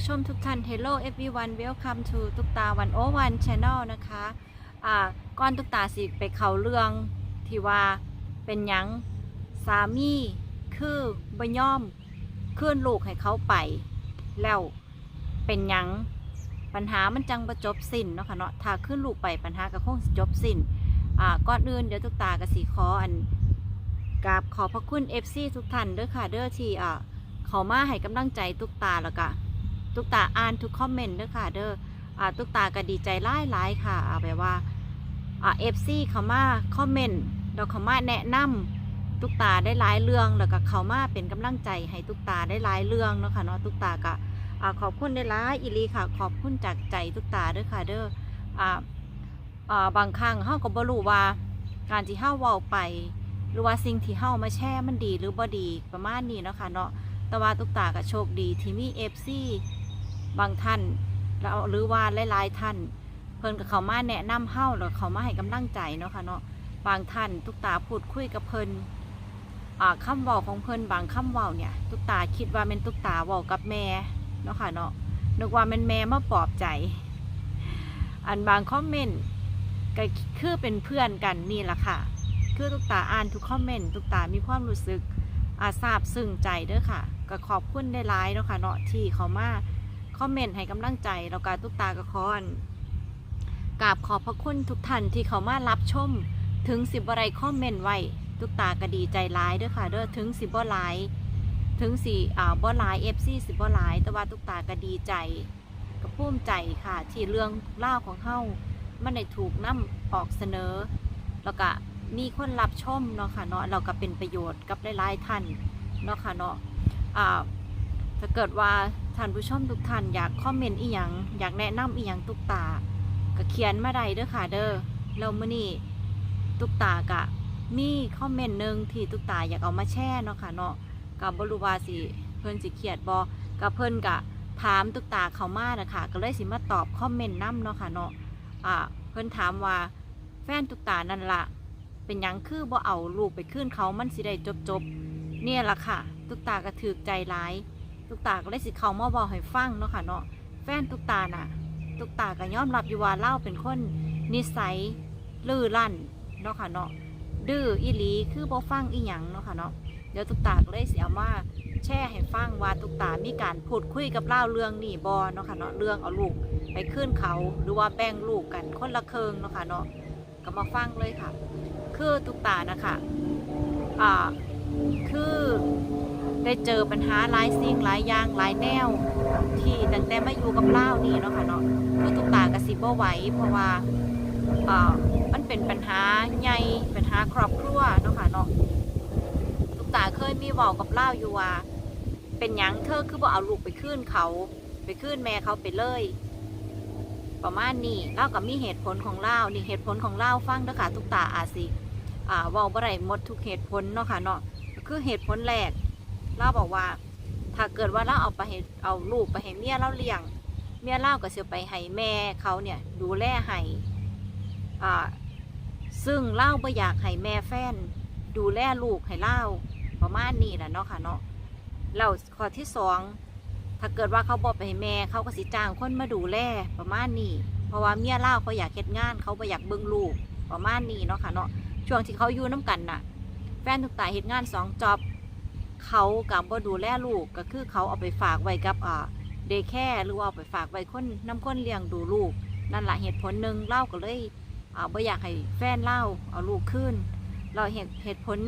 ผู้ชมทุกท่าน Hello everyone welcome to ตุกตาวันโอวัน Channel นะคะอ่าก่อนตุกตาสิไปเขาเรื่องที่ว่าเป็นหยังสามีคือบ่ยอมเคลื่อนลูกให้เขาไป แล้วเป็นหยังปัญหามันจังประจบสิ้นเนาะค่ะเนาะถ้าขึ้นลูกไปปัญหาก็คงจบสิ้นอ่าก่อนอื่นเดี๋ยวตุกตาก็สิขออันกราบขอพระคุณ FC ทุกท่านเด้อค่ะเด้อที่อ่าเขามาให้กำลังใจตุกตาแล้วก็ ตุกตาอ่านทุกคอมเมนต์เด้อค่ะ เด้ออ่าตุกตาก็ดีใจหลายหลายๆค่ะอ่าแบบว่าอ่าเอฟซีเขามาคอมเมนต์แล้วเขามาแนะนำตุกตาได้หลายเรื่องแล้วก็เขามาเป็นกำลังใจให้ตุกตาได้หลายเรื่องเนาะค่ะเนาะตุกตาก็อ่าขอบคุณได้หลายอีลีค่ะ ขอบคุณจากใจตุกตาเด้อค่ะ เด้ออ่าอ่าบางครั้งเฮาก็บ่รู้ว่าการที่เฮาเว้าไปหรือว่าสิ่งที่เฮามาแชร์มันดีหรือบ่ดีประมาณนี้เนาะค่ะเนาะแต่ว่าตุกตาก็โชคดีที่มีเอฟซี บางท่านแล้วหรือว่าหลายๆท่าน เพิ่นกับเขามาแนะนำเฮาแล้วเขามาให้กำลังใจเนาะค่ะเนาะบางท่านตุกตาพูดคุยกับเพิ่นอ่าคำเว้าของเพิ่นบางคำเว้าเนี่ยตุกตาคิดว่าเป็นตุกตาเว้ากับแม่เนาะค่ะเนาะนึกว่าเป็นแม่มาปลอบใจ อันบางคอมเมนต์ก็คือเป็นเพื่อนกันนี่แหละค่ะ คือตุกตาอ่านทุกคอมเมนต์ตุกตามีความรู้สึกอาทราบซึ้งใจเด้อค่ะ ก็ขอบคุณได้หลายเนาะค่ะเนาะที่เขามา คอมเมนต์ให้กำลังใจแล้วก็ทุกตาก็ขออันกราบขอบพระคุณทุกท่านที่เขามารับชม ถึงสิบอะไรคอมเมนต์ไว้ทุกตาก็ดีใจร้ายด้อค่ะเด้อถึงสิบ่หลายถึงสี่อ่าบ่หลายเอฟซีสิบ่หลายแต่ว่าทุกตาก็ดีใจก็ภูมิใจค่ะ ที่เรื่องเล่าของเฮามันได้ถูกนำออกเสนอ แล้วก็มีคนรับชมเนาะค่ะเนาะเราก็เป็นประโยชน์กับหลายๆท่านเนาะค่ะเนาะอ่า ถ้าเกิดว่าท่านผู้ชมทุกท่านอยากคอมเมนต์อีหยังอยากแนะนำอีหยังตุกตา ก็เขียนมาได้เด้อค่ะเด้อแล้วมื้อนี้ตุกตากะมีคอมเมนต์หนึ่งที่ตุกตาอยากเอามาแชร์เนาะค่ะเนาะกับ่รู้ว่าสิเพิ่นสิเขียดบ่กับเพิ่นกะถามตุกตาเขามานะคะก็เลยสิมาตอบคอมเมนต์นํเนาะค่ะเนาะอ่าเพิ่นถามว่าแฟนตุกตานั่นล่ะเป็นยังคือบ่เอาลูกไปขึ้นเขามันสิได้จบจบเนี่ยล่ะค่ะ ตุกตาก็ถือใจร้าย ตุกตาก็เลยสิเขามาบอกให้ฟังเนาะค่ะเนาะแฟนตุกตาน่ะ ตุกตาก็ยอมรับอยู่ว่าเล่าเป็นคนนิสัยลื่อลั่นเนาะค่ะเนาะดื้ออีหลีคือบ่ฟังอีหยังเนาะค่ะเนาะเดี๋ยวตุกตาก็เลยสิเอามาแช่ให้ฟังว่าตุกตามีการพูดคุยกับเล่าเรื่องนี่บอเนาะค่ะเนาะเรื่องเอาลูกไปขึ้นเขาหรือว่าแบ่งลูกกันคนละเคิงเนาะค่ะเนาะก็มาฟังเลยค่ะ คือตุกตานะคะอ่าคือ ได้เจอปัญหาหลายสิ่งหลายอย่างหลายแนว ที่ตั้งแต่มาอยู่กับเล่านี่เนาะค่ะเนาะคือตุ๊กตากระสิบไหวเพราะว่าอ่ามันเป็นปัญหาใหญ่ปัญหาครอบครัวเนาะค่ะเนาะตุ๊กตาเคยมีเว้ากับเล่าอยู่ว่า เป็นหยังเธอคือบ่เอาลูกไปขึ้นเขา ไปขึ้นแม่เขาไปเลย ประมาณนี้เล่ากับมีเหตุผลของเล่านี่เหตุผลของเล่าฟังเด้อค่ะทุกตาอาสิอ่าเว้าบ่ได้หมดทุกเหตุผลเนาะค่ะเนาะคือเหตุผลแรก เล่าบอกว่า ถ้าเกิดว่าเราเอาไปให้เอาลูกไปให้เมียเราเลี้ยง เมียเล่าก็สิไปให้แม่เขาเนี่ยดูแลให้อ่าซึ่งเล่าบ่อยากให้แม่แฟน ดูแลลูกให้เล่าประมาณนี้แหละเนาะค่ะเนาะแล้วข้อที่สองถ้าเกิดว่าเขาบอกไปให้แม่เขาก็สิจ้างคนมาดูแลประมาณนี้ เพราะว่าเมียเล่าเขาอยากเฮ็ดงาน เขาบ่อยากเบิ่งลูกประมาณนี้เนาะค่ะเนาะช่วงที่เขาอยู่น้ำกันน่ะ แฟนทุกตายเหตุงานสองจอบ เขากับบ่ดูแลลูกก็คือเขาเอาไปฝากไว้กับอ่าเดแค่หรือว่าเอาไปฝากไว้คนน้ำคนเลี้ยงดูลูก นั่นแหละเหตุผลหนึ่งเล่าก็เลยอ่าบ่อยากให้แฟนเล่าเอาลูกขึ้นเราเหตุเหตุผล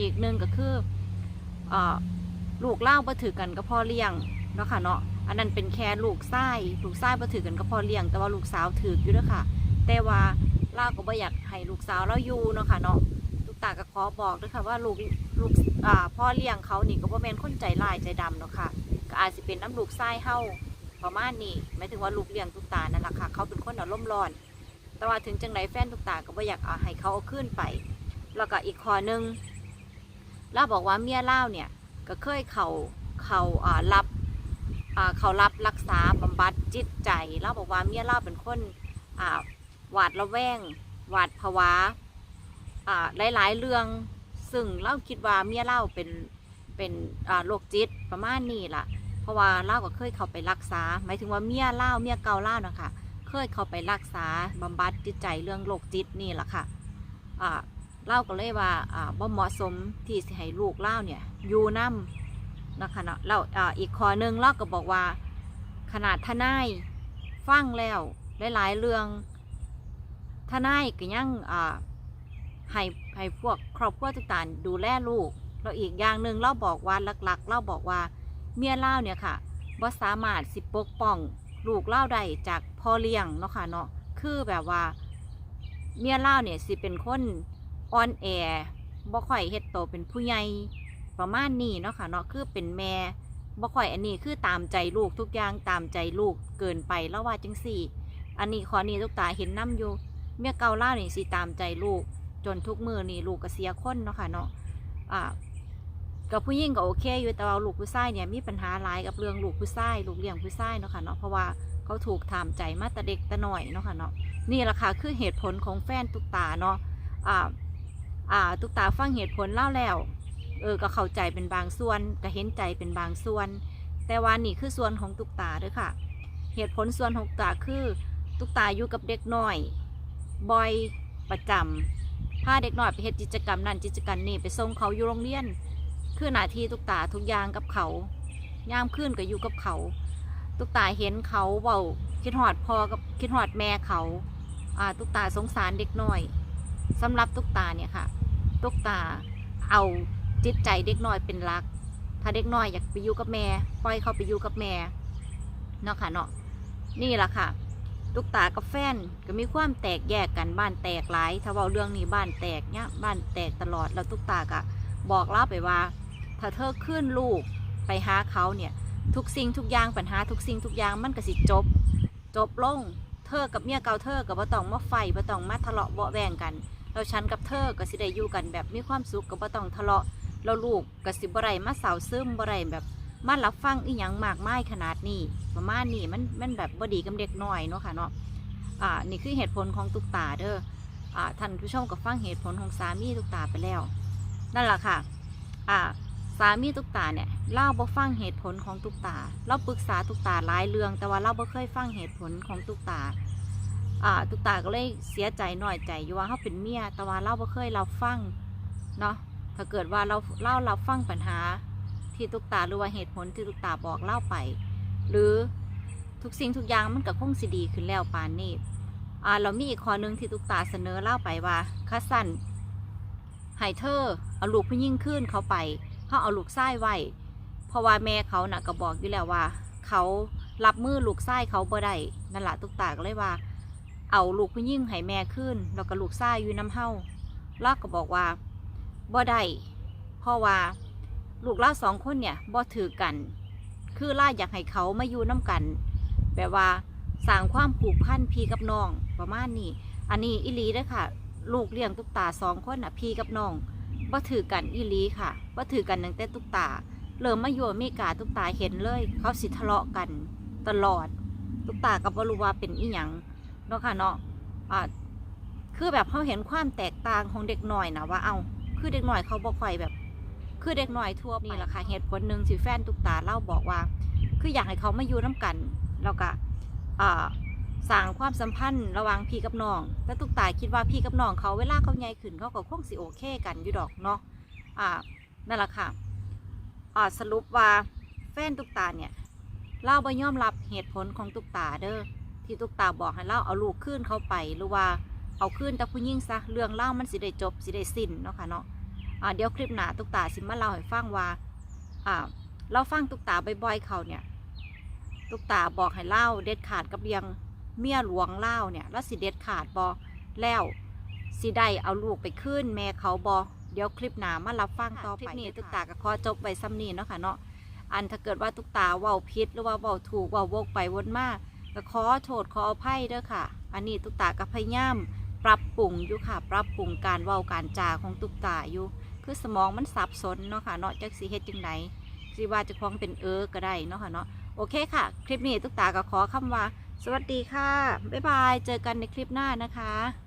อีกหนึ่งก็คืออ่าลูกเล่าบ่ถือกันก็พ่อเลี้ยงเนาะค่ะเนาะอันนั้นเป็นแค่ลูกไส้ลูกไส้บ่ถือกันก็พ่อเลี้ยง แต่ว่าลูกสาวถืออยู่เด้อค่ะ แต่ว่าเล่าก็บ่อยากให้ลูกสาวเราอยู่เนาะค่ะเนาะ ตาก็ขอบอกด้วยค่ะว่าลูกลูกอ่าพ่อเลี้ยงเขานี่ก็บ่แม่นคนใจร้ายใจดำเนาะค่ะ ก็อาจสิเป็นน้ำลูกไส้เฮาประมาณนี้หมายถึงว่าลูกเลี้ยงตุกตานั่นแหละค่ะ เขาเป็นคนอารมณ์ร้อน แต่ว่าถึงจังไหนแฟนตุกตาก็บ่อยากเอาให้เขาเอาขึ้นไป แล้วก็อีกข้อหนึงเล่าบอกว่าเมียเล่าเนี่ยก็เคยเขาเขาอ่ารับอ่าเขารับรักษาบำบัดจิตใจเล่าบอกว่าเมียเล่าเป็นคนอ่าหวาดระแวงหวาดผวาอ่า หลาย ๆ เรื่อง ซึ่งเราคิดว่าเมียเล่าเป็นเป็นโรคจิตประมาณนี้ล่ะ เพราะว่าเล่าก็เคยเข้าไปรักษา หมายถึงว่าเมียเล่าเมียเกาเล่านะคะเคยเข้าไปรักษาบำบัดจิตใจเรื่องโรคจิตนี่แหละค่ะเล่าก็เลยว่าอ่าบ่เหมาะสมที่สิให้ลูกเล่าเนี่ยอยู่นํนะคะเนาะแล้วอ่าอีกข้อหนึงเล่าก็บอกว่าขนาดทนายฟังแล้วหลายๆเรื่องทนายก็ยังอ่า ให้ให้พวกครอบครัวต่างๆดูแลลูกแล้วอีกอย่างหนึ่งเราบอกว่าหลักๆ เราบอกว่าเมียเล่าเนี่ยค่ะว่าสามารถสิปกป้อง ลูกเล่าได้จากพ่อเลี้ยงเนาะค่ะเนาะคือแบบว่า เมียเล่าเนี่ยสิเป็นคนอ่อนแอบ่ค่อยเฮ็ดโตเป็นผู้ใหญ่ประมาณนี้เนาะค่ะเนาะคือเป็นแม่บ่ค่อยอันนี้คือตามใจลูกทุกอย่างตามใจลูกเกินไปแล้วว่าจังสี่ อันนี้ขอนี้ทุกตาเห็นน้ำอยู่ เมียเก่าเล่าเนี่ยสิตามใจลูก จนทุกมือนี่ลูกก็เสียคนเนาะค่ะเนาะอ่ากับผู้หญิงก็โอเคอยู่แต่ว่าลูกผู้ชายเนี่ยมีปัญหาหลายกับเรื่องลูกผู้ชายลูกเลี้ยงผู้ชายเนาะค่ะเนาะเพราะว่าเขาถูกถามใจมาแต่เด็กแต่หน่อยเนาะค่ะเนาะนี่แหละค่ะคือเหตุผลของแฟนตุกตาเนาะอ่าอ่าตุกตาฟังเหตุผลเล่าแล้วเออก็เข้าใจเป็นบางส่วนก็เห็นใจเป็นบางส่วน แต่ว่านี่คือส่วนของตุกตาด้วยค่ะ เหตุผลส่วนของตุกตาคือตุกตาอยู่กับเด็กน้อยบ่อยประจำ พาเด็กน้อยไปเฮ็ดกิจกรรมนั่นกิจกรรมนี่ไปส่งเขาอยู่โรงเรียน คือหน้าที่ตุกตาทุกอย่างกับเขาย่ามขึ้นก็อยู่กับเขา ตุกตาเห็นเขาเบาคิดหอดพอกับคิดหอดแม่เขาอ่าตุกตาสงสารเด็กน้อยสำหรับตุกตาเนี่ยค่ะ ตุกตาเอาจิตใจเด็กน้อยเป็นหลัก ถ้าเด็กน้อยอยากไปอยู่กับแม่ปล่อยเขาไปอยู่กับแม่เนาะค่ะเนาะนี่แหละค่ะ ตุกตากับแฟนก็มีความแตกแยกกันบ้านแตกหลาย ถ้าเว่าเรื่องนี้บ้านแตกเนี่ยบ้านแตกตลอดแล้วตุกตากะบอกเล่าไปว่า ถ้าเธอขึ้นลูกไปหาเขาเนี่ยทุกสิ่งทุกอย่างปัญหาทุกสิ่งทุกอย่างมันก็สิจบ จบลงเธอกับเมียเก่าเธอกับบ่ต้องมาไฟบ่ต้องมาทะเลาะเบาแวงกันแล้วฉันกับเธอก็สิได้อยู่กันแบบมีความสุขกับบ่ต้องทะเลาะแล้วลูกก็สิบ่ได้มาสาวซึมบ่ได้แบบ มารับฟังอีหยังมากมายขนาดนี้ประมาณนี้มันมันแบบบดีกับเด็กน้อยเนาะค่ะเนาะอ่านี่คือเหตุผลของตุกตาเด้ออ่าท่านผู้ชมก็ฟังเหตุผลของสามีตุกตาไปแล้ว นั่นแหละค่ะอ่าสามีตุกตาเนี่ยเล่าบ่ฟังเหตุผลของตุกตาเราปรึกษาตุกตาหลายเรื่อง แต่ว่าเราบ่เคยฟังเหตุผลของตุกตาอ่าตุกตาก็เลยเสียใจหน่อยใจอยู่ว่าเขาเป็นเมียแต่ว่าเราบ่เคยเราฟังเนาะถ้าเกิดว่าเราเล่าเราฟังปัญหา ที่ตุกตาหรือว่าเหตุผลที่ตุกตาบอกเล่าไป หรือทุกสิ่งทุกอย่างมันก็คงสิดีขึ้นแล้วปานนี้อ่าเรามีอีกข้อหนึงที่ตุกตาเสนอเล่าไปว่าคัสสันให้เธอเอาลูกผู้ยิ่งขึ้นเขาไปเขาเอาลูกไส้ไว้เพราะว่าแม่เขาน่ะก็บอกอยู่แล้วว่า เขารับมือลูกไส้เขาบ่ได้นั่นแหละตุกตาก็เลยว่า เอาลูกผู้ยิ่งให้แม่ขึ้นแล้วก็ลูกไส้อยู่น้ำเฮาลากก็บอกว่าบ่ได้เพราะว่า ลูกล่าสองคนเนี่ยบ่ถือกัน คือล่าอยากให้เขามาอยู่น้ำกันแบบว่าสร้างความผูกพันพี่กับน้องประมาณนี้ อันนี้อิลีเด้อค่ะ ลูกเลี้ยงตุ๊กตาสองคนน่ะพี่กับน้องบ่ถือกันอีลีค่ะบ่ถือกันตั้งแต่ตุ๊กตาเริ่มมาอยู่อเมริกาตุ๊กตาเห็นเลย เขาสิทะเลาะกันตลอด ตุ๊กตาก็บ่รู้ว่าเป็นอีหยังเนาะค่ะเนาะอ่าคือแบบเขาเห็นความแตกต่างของเด็กหน่อยนะว่าเอาคือเด็กหน่อยเขาบ่ค่อยแบบ คือเด็กหน่อยทั่วไปนี่แหละค่ะเหตุผลหนึ่งที่แฟนตุ๊กตาเล่าบอกว่า คืออยากให้เขามาอยู่น้ากันแล้วก็อ่าสร้างความสัมพันธ์ระหว่างพี่กับน้องแต่ตุกตาคิดว่าพี่กับน้องเขาเวลาเขาใหญ่ขึ้นเขาก็คงสิโอเคกันอยู่ดอกเนาะอ่านั่นแหละค่ะอ่าสรุปว่าแฟนตุกตาเนี่ยเล่าบ่ยอมรับเหตุผลของตุกตาเด้อที่ตุกตาบอกให้เล่าเอาลูกขึ้นเขาไปหรือว่าเอาขึ้นแต่ผู้หญิงซะเรื่องเล่ามันสิได้จบสิได้สิ้นเนาะค่ะเนาะอ่า เดี๋ยวคลิปหน้าตุกตาสิมาเล่าให้ฟังว่าอ่าเราฟังตุกตาบ่อยๆเขาเนี่ย ตุกตาบอกให้เล่าเด็ดขาดกับเรียงเมียหลวงเล่าวเนี่ยแล้วสิเด็ดขาดบอแล้วสิได้เอาลูกไปขึ้นแม่เขาบอเดี๋ยวคลิปหนามารับฟังต่อไปคลิปนี้ตุกตาก็ขอจบไว้ซ้ำนี้เนาะค่ะเนาะอันถ้าเกิดว่าตุกตาเว้าพิษหรือว่าเว้าถูกเว้าวกไปวนมาก็ขอโทษขออภัยเด้อค่ะ อันนี้ตุกตาก็พยายามปรับปรุงอยู่ค่ะ ปรับปรุงการเว้าการจาของตุกตาอยู่ คือสมองมันสับสนเนาะค่ะเนาะจักสีเฮ็ดจังไดสิว่าจะคล้องเป็นเออก็ได้เนาะค่ะเนาะโอเคค่ะ คลิปนี้ตุ๊กตาก็ขอคำว่า สวัสดีค่ะ บ๊ายบาย เจอกันในคลิปหน้านะคะ